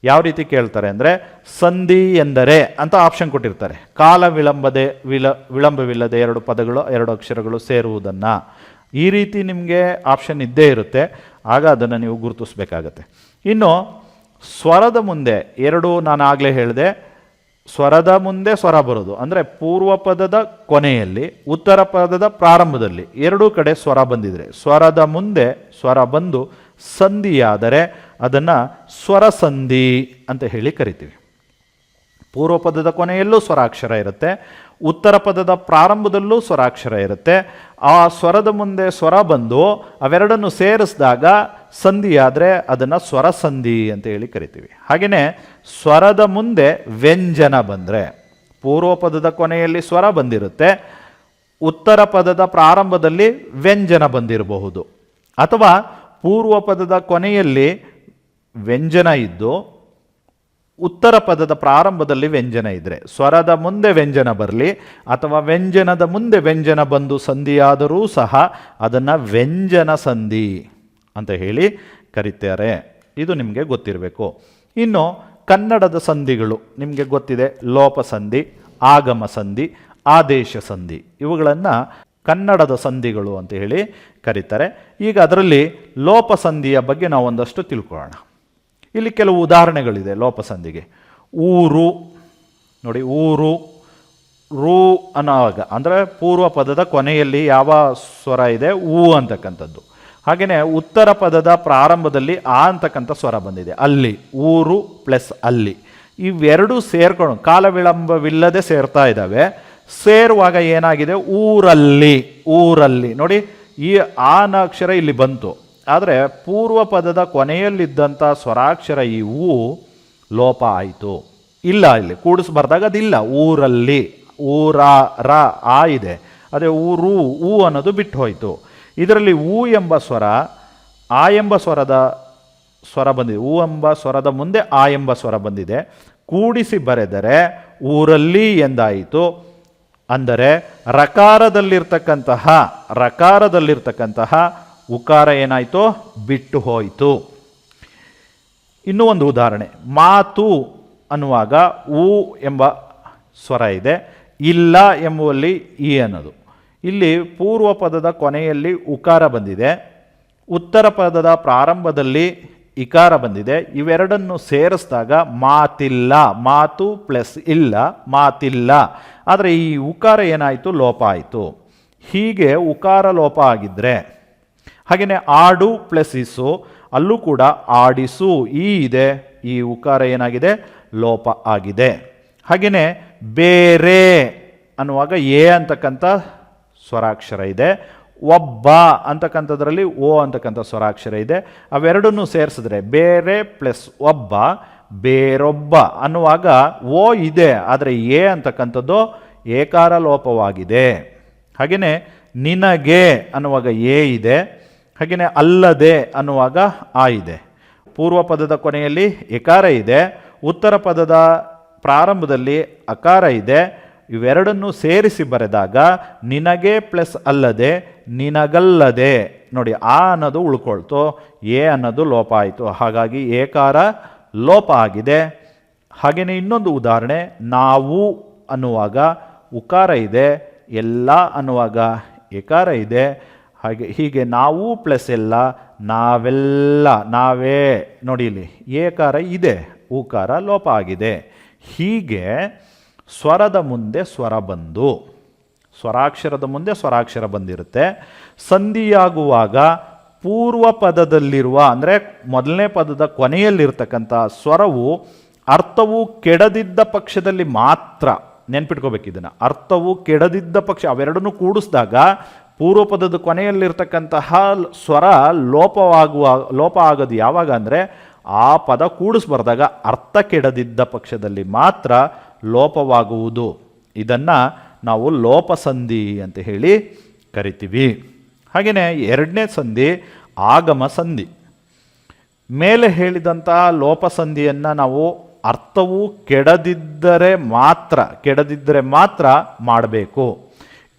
[SPEAKER 1] ಯಾವ ರೀತಿ ಕೇಳ್ತಾರೆ ಅಂದರೆ ಸಂಧಿ ಎಂದರೆ ಅಂತ ಆಪ್ಷನ್ ಕೊಟ್ಟಿರ್ತಾರೆ. ಕಾಲ ವಿಳಂಬದೆ ವಿಳ, ವಿಳಂಬವಿಲ್ಲದೆ ಎರಡು ಪದಗಳು, ಎರಡು ಅಕ್ಷರಗಳು ಸೇರುವುದನ್ನು. ಈ ರೀತಿ ನಿಮಗೆ ಆಪ್ಷನ್ ಇದ್ದೇ ಇರುತ್ತೆ. ಆಗ ಅದನ್ನು ನೀವು ಗುರುತಿಸ್ಬೇಕಾಗತ್ತೆ. ಇನ್ನು ಸ್ವರದ ಮುಂದೆ, ಎರಡು ನಾನು ಆಗಲೇ ಹೇಳಿದೆ, ಸ್ವರದ ಮುಂದೆ ಸ್ವರ ಬರೋದು. ಅಂದರೆ ಪೂರ್ವ ಪದದ ಕೊನೆಯಲ್ಲಿ, ಉತ್ತರ ಪದದ ಪ್ರಾರಂಭದಲ್ಲಿ ಎರಡೂ ಕಡೆ ಸ್ವರ ಬಂದಿದ್ರೆ, ಸ್ವರದ ಮುಂದೆ ಸ್ವರ ಬಂದು ಸಂಧಿಯಾದರೆ ಅದನ್ನು ಸ್ವರಸಂಧಿ ಅಂತ ಹೇಳಿ ಕರಿತೀವಿ. ಪೂರ್ವ ಪದದ ಕೊನೆಯಲ್ಲೂ ಸ್ವರಾಕ್ಷರ ಇರುತ್ತೆ, ಉತ್ತರ ಪದದ ಪ್ರಾರಂಭದಲ್ಲೂ ಸ್ವರಾಕ್ಷರ ಇರುತ್ತೆ, ಆ ಸ್ವರದ ಮುಂದೆ ಸ್ವರ ಬಂದು ಅವೆರಡನ್ನು ಸೇರಿಸಿದಾಗ ಸಂಧಿ ಆದರೆ ಅದನ್ನು ಸ್ವರಸಂಧಿ ಅಂತ ಹೇಳಿ ಕರಿತೀವಿ. ಹಾಗೆಯೇ ಸ್ವರದ ಮುಂದೆ ವ್ಯಂಜನ ಬಂದರೆ ಪೂರ್ವ ಪದದ ಕೊನೆಯಲ್ಲಿ ಸ್ವರ ಬಂದಿರುತ್ತೆ, ಉತ್ತರ ಪದದ ಪ್ರಾರಂಭದಲ್ಲಿ ವ್ಯಂಜನ ಬಂದಿರಬಹುದು. ಅಥವಾ ಪೂರ್ವ ಪದದ ಕೊನೆಯಲ್ಲಿ ವ್ಯಂಜನ ಇದ್ದು ಉತ್ತರ ಪದದ ಪ್ರಾರಂಭದಲ್ಲಿ ವ್ಯಂಜನ ಇದ್ರೆ, ಸ್ವರದ ಮುಂದೆ ವ್ಯಂಜನ ಬರಲಿ, ಅಥವಾ ವ್ಯಂಜನದ ಮುಂದೆ ವ್ಯಂಜನ ಬಂದು ಸಂಧಿಯಾದರೂ ಸಹ ಅದನ್ನು ವ್ಯಂಜನ ಸಂಧಿ ಅಂತ ಹೇಳಿ ಕರೀತಾರೆ. ಇದು ನಿಮಗೆ ಗೊತ್ತಿರಬೇಕು. ಇನ್ನು ಕನ್ನಡದ ಸಂಧಿಗಳು ನಿಮಗೆ ಗೊತ್ತಿದೆ, ಲೋಪ ಸಂಧಿ, ಆಗಮ ಸಂಧಿ, ಆದೇಶ ಸಂಧಿ, ಇವುಗಳನ್ನು ಕನ್ನಡದ ಸಂಧಿಗಳು ಅಂತ ಹೇಳಿ ಕರೀತಾರೆ. ಈಗ ಅದರಲ್ಲಿ ಲೋಪ ಸಂಧಿಯ ಬಗ್ಗೆ ನಾವು ಒಂದಷ್ಟು ತಿಳ್ಕೊಳ್ಳೋಣ. ಇಲ್ಲಿ ಕೆಲವು ಉದಾಹರಣೆಗಳಿದೆ ಲೋಪಸಂಧಿಗೆ. ಊರು, ನೋಡಿ ಊರು, ರು ಅನ್ನೋವಾಗ ಅಂದರೆ ಪೂರ್ವ ಪದದ ಕೊನೆಯಲ್ಲಿ ಯಾವ ಸ್ವರ ಇದೆ? ಊ ಅಂತಕ್ಕಂಥದ್ದು. ಹಾಗೆಯೇ ಉತ್ತರ ಪದದ ಪ್ರಾರಂಭದಲ್ಲಿ ಆ ಅಂತಕ್ಕಂಥ ಸ್ವರ ಬಂದಿದೆ. ಅಲ್ಲಿ, ಊರು ಪ್ಲಸ್ ಅಲ್ಲಿ. ಇವೆರಡೂ ಸೇರ್ಕೊಂಡು ಕಾಲ ವಿಳಂಬವಿಲ್ಲದೆ ಸೇರ್ತಾ ಇದ್ದಾವೆ. ಸೇರುವಾಗ ಏನಾಗಿದೆ? ಊರಲ್ಲಿ ಊರಲ್ಲಿ. ನೋಡಿ, ಈ ಆನ ಅಕ್ಷರ ಇಲ್ಲಿ ಬಂತು. ಆದರೆ ಪೂರ್ವ ಪದದ ಕೊನೆಯಲ್ಲಿದ್ದಂಥ ಸ್ವರಾಕ್ಷರ ಈ ಊ ಲೋಪ ಆಯಿತು. ಇಲ್ಲ ಇಲ್ಲಿ, ಕೂಡಿಸ್ಬಾರ್ದಾಗ ಅದಿಲ್ಲ. ಊರಲ್ಲಿ, ಊರ, ರ, ಆ ಇದೆ. ಅದೇ ಊರು ಊ ಅನ್ನೋದು ಬಿಟ್ಟು ಹೋಯಿತು. ಇದರಲ್ಲಿ ಊ ಎಂಬ ಸ್ವರ, ಆ ಎಂಬ ಸ್ವರದ ಸ್ವರ ಬಂದಿದೆ. ಊ ಎಂಬ ಸ್ವರದ ಮುಂದೆ ಆ ಎಂಬ ಸ್ವರ ಬಂದಿದೆ. ಕೂಡಿಸಿ ಬರೆದರೆ ಊರಲ್ಲಿ ಎಂದಾಯಿತು. ಅಂದರೆ ರಕಾರದಲ್ಲಿರ್ತಕ್ಕಂತಹ ರಕಾರದಲ್ಲಿರ್ತಕ್ಕಂತಹ ಉಕಾರ ಏನಾಯಿತು? ಬಿಟ್ಟು ಹೋಯಿತು. ಇನ್ನೂ ಒಂದು ಉದಾಹರಣೆ. ಮಾತು ಅನ್ನುವಾಗ ಊ ಎಂಬ ಸ್ವರ ಇದೆ. ಇಲ್ಲ ಎಂಬುವಲ್ಲಿ ಈ ಅನ್ನೋದು. ಇಲ್ಲಿ ಪೂರ್ವ ಪದದ ಕೊನೆಯಲ್ಲಿ ಉಕಾರ ಬಂದಿದೆ. ಉತ್ತರ ಪದದ ಪ್ರಾರಂಭದಲ್ಲಿ ಇಕಾರ ಬಂದಿದೆ. ಇವೆರಡನ್ನು ಸೇರಿಸಿದಾಗ ಮಾತಿಲ್ಲ. ಮಾತು ಪ್ಲಸ್ ಇಲ್ಲ, ಮಾತಿಲ್ಲ. ಆದರೆ ಈ ಉಕಾರ ಏನಾಯಿತು? ಲೋಪ ಆಯಿತು. ಹೀಗೆ ಉಕಾರ ಲೋಪ ಆಗಿದ್ದರೆ ಹಾಗೆಯೇ ಆಡು ಪ್ಲಸ್ ಇಸು ಅಲ್ಲೂ ಕೂಡ ಆಡಿಸು, ಈ ಇದೆ, ಈ ಉಕಾರ ಏನಾಗಿದೆ? ಲೋಪ ಆಗಿದೆ. ಹಾಗೆಯೇ ಬೇರೆ ಅನ್ನುವಾಗ ಎ ಅಂತಕ್ಕಂಥ ಸ್ವರಾಕ್ಷರ ಇದೆ, ಒಬ್ಬ ಅಂತಕ್ಕಂಥದ್ರಲ್ಲಿ ಓ ಅಂತಕ್ಕಂಥ ಸ್ವರಾಕ್ಷರ ಇದೆ. ಅವೆರಡನ್ನು ಸೇರಿಸಿದ್ರೆ ಬೇರೆ ಪ್ಲಸ್ ಒಬ್ಬ, ಬೇರೊಬ್ಬ ಅನ್ನುವಾಗ ಓ ಇದೆ, ಆದರೆ ಎ ಅಂತಕ್ಕಂಥದ್ದು ಏಕಾರ ಲೋಪವಾಗಿದೆ. ಹಾಗೆಯೇ ನಿನಗೆ ಅನ್ನುವಾಗ ಎ ಇದೆ ಹಾಗೆಯೇ ಅಲ್ಲದೆ ಅನ್ನುವಾಗ ಆ ಇದೆ. ಪೂರ್ವ ಪದದ ಕೊನೆಯಲ್ಲಿ ಎಕಾರ ಇದೆ. ಉತ್ತರ ಪದದ ಪ್ರಾರಂಭದಲ್ಲಿ ಅಕಾರ ಇದೆ. ಇವೆರಡನ್ನು ಸೇರಿಸಿ ಬರೆದಾಗ ನಿನಗೆ ಪ್ಲಸ್ ಅಲ್ಲದೆ ನಿನಗಲ್ಲದೆ. ನೋಡಿ, ಆ ಅನ್ನೋದು ಉಳ್ಕೊಳ್ತು, ಎ ಅನ್ನೋದು ಲೋಪ ಆಯಿತು. ಹಾಗಾಗಿ ಏಕಾರ ಲೋಪ ಆಗಿದೆ. ಹಾಗೆಯೇ ಇನ್ನೊಂದು ಉದಾಹರಣೆ, ನಾವು ಅನ್ನುವಾಗ ಉಕಾರ ಇದೆ, ಎಲ್ಲ ಅನ್ನುವಾಗ ಏಕಾರ ಇದೆ. ಹಾಗೆ ಹೀಗೆ ನಾವು ಪ್ಲಸ್ ಎಲ್ಲ, ನಾವೆಲ್ಲ, ನಾವೇ, ನೋಡಿ ಇಲ್ಲಿ, ಏಕಾರ ಇದೆ ಉಕಾರ ಲೋಪ ಆಗಿದೆ. ಹೀಗೆ ಸ್ವರದ ಮುಂದೆ ಸ್ವರ ಬಂದು, ಸ್ವರಾಕ್ಷರದ ಮುಂದೆ ಸ್ವರಾಕ್ಷರ ಬಂದಿರುತ್ತೆ. ಸಂಧಿಯಾಗುವಾಗ ಪೂರ್ವ ಪದದಲ್ಲಿರುವ, ಅಂದರೆ ಮೊದಲನೇ ಪದದ ಕೊನೆಯಲ್ಲಿರ್ತಕ್ಕಂಥ ಸ್ವರವು ಅರ್ಥವು ಕೆಡದಿದ್ದ ಪಕ್ಷದಲ್ಲಿ ಮಾತ್ರ ನೆನ್ಪಿಟ್ಕೋಬೇಕು ಇದನ್ನು. ಅರ್ಥವು ಕೆಡದಿದ್ದ ಪಕ್ಷ, ಅವೆರಡನ್ನೂ ಕೂಡಿಸಿದಾಗ ಪೂರ್ವ ಪದದ ಕೊನೆಯಲ್ಲಿರ್ತಕ್ಕಂತಹ ಸ್ವರ ಲೋಪವಾಗುವ, ಲೋಪ ಆಗೋದು ಯಾವಾಗ ಅಂದರೆ ಆ ಪದ ಕೂಡಿಸ್ಬಾರ್ದಾಗ ಅರ್ಥ ಕೆಡದಿದ್ದ ಪಕ್ಷದಲ್ಲಿ ಮಾತ್ರ ಲೋಪವಾಗುವುದು. ಇದನ್ನು ನಾವು ಲೋಪಸಂಧಿ ಅಂತ ಹೇಳಿ ಕರಿತೀವಿ. ಹಾಗೆಯೇ ಎರಡನೇ ಸಂಧಿ ಆಗಮ ಸಂಧಿ. ಮೇಲೆ ಹೇಳಿದಂತಹ ಲೋಪಸಂಧಿಯನ್ನು ನಾವು ಅರ್ಥವು ಕೆಡದಿದ್ದರೆ ಮಾತ್ರ ಕೆಡದಿದ್ದರೆ ಮಾತ್ರ ಮಾಡಬೇಕು.